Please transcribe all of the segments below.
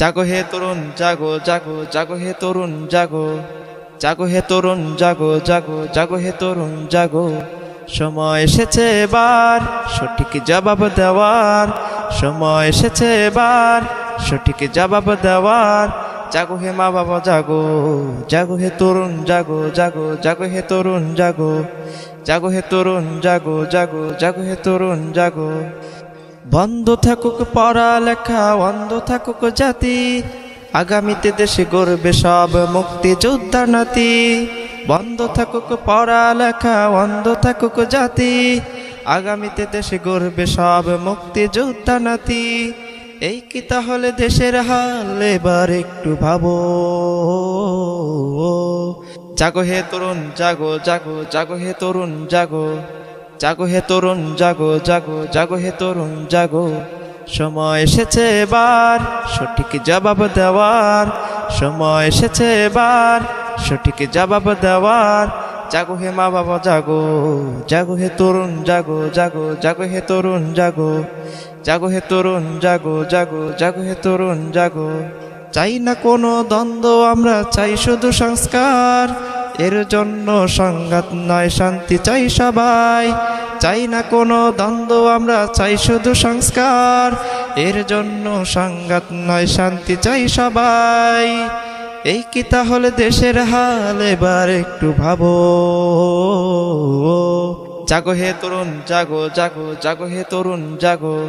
জাগো হে তরুণ, জাগো জাগো জাগো হে তরুণ, জাগো। জাগো হে তরুণ, জাগো জাগো জাগো হে তরুণ, জাগো। সময় এসেছে এবার, সঠিক জবাব দেওয়ার। সময় এসেছে এবার, সঠিক জবাব দেওয়ার। জাগো হে মা বাবা, জাগো। জাগো হে তরুণ, জাগো জাগো জাগো হে তরুণ, জাগো। জাগো হে তরুণ, জাগো জাগো জাগো হে তরুণ, জাগো। বন্ধ থাকুক পড়ালেখা অন্ধ থাকুক জাতি। আগামীতে দেশে গড়বে সব মুক্তি যোদ্ধা নাতি। বন্ধ থাকুক পড়ালেখা অন্ধ থাকুক জাতি। আগামীতে দেশে গড়বে সব মুক্তি যোদ্ধা নাতি। এই কি তাহলে দেশের হাল? এবার একটু ভাবো। জাগো হে তরুণ, জাগো জাগো জাগো হে তরুণ, জাগো। জাগো হে তরুণ, জাগো জাগো জাগো হে তরুণ, জাগো। সময় এসেছে এবার, সঠিক জবাব দেওয়ার। সময় এসেছে এবার, সঠিক জবাব দেওয়ার। জাগো হে মা বাবা, জাগো জাগো হে তরুণ, জাগো জাগো জাগো হে তরুণ, জাগো। জাগো হে তরুণ, জাগো জাগো জাগো হে তরুণ, জাগো। চাই না কোনো দ্বন্দ্ব, আমরা চাই শুধু সংস্কার। এর জন্য সংঘাত নয়, শান্তি চাই সবাই। চাই না কোনো দ্বন্দ্ব, আমরা চাই শুধু সংস্কার। এর জন্য সংঘাত নয়, শান্তি চাই সবাই। এই কি তাহলে দেশের হাল? এবার একটু ভাবো। জাগো হে তরুণ, জাগো জাগো জাগো হে তরুণ, জাগো।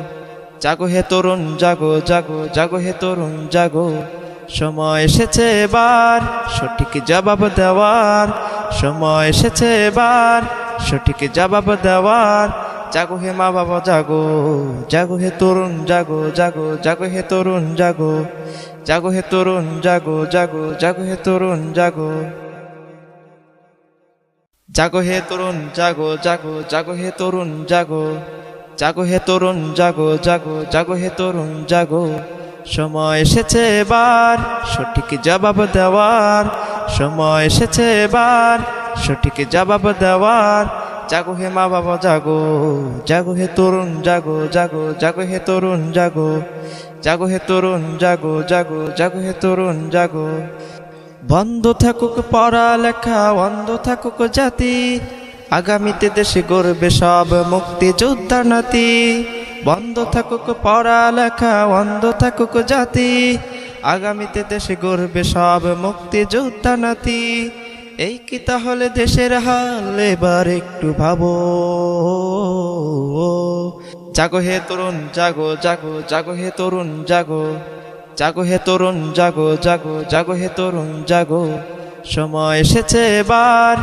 জাগো হে তরুণ, জাগো জাগো জাগো হে তরুণ, জাগো। সময় এসেছে এবার, সঠিক জবাব দেওয়ার। সময় এসেছে এবার, সঠিক জবাব দেওয়ার। জাগো হে মা বাবা, জাগো জাগো হে তরুণ, জাগো জাগো জাগো হে তরুণ, জাগো জাগো হে তরুণ, জাগো জাগো জাগো হে তরুণ, জাগো। জাগো হে তরুণ, জাগো জাগো জাগো হে তরুণ, জাগো জাগো হে তরুণ, জাগো জাগো জাগো হে তরুণ, জাগো। সময় এসেছে এবার, সঠিক জবাব দেওয়ার। সময় এসেছে এবার, সঠিক জবাব দেওয়ার। জাগো হে মা বাবা, জাগো জাগো হে তরুণ, জাগো জাগো জাগো হে তরুণ, জাগো জাগো হে তরুণ, জাগো জাগো জাগো হে তরুণ, জাগো। বন্ধ থাকুক পড়ালেখা অন্ধ থাকুক জাতি, আগামীতে দেশে গড়বে সব মুক্তি যোদ্ধা নাতি বন্ধ থাকুক পড়ালেখা অন্ধ থাকুক জাতি। আগামীতে দেশে গড়বে সব মুক্তি যোদ্ধা নাতি। এই কি তাহলে দেশের হাল? এবার একটু ভাবো। জাগো হে তরুণ, জাগো জাগো জাগো হে তরুণ, জাগো। জাগো হে তরুণ, জাগো জাগো জাগো হে তরুণ, জাগো। সময় এসেছে এবার।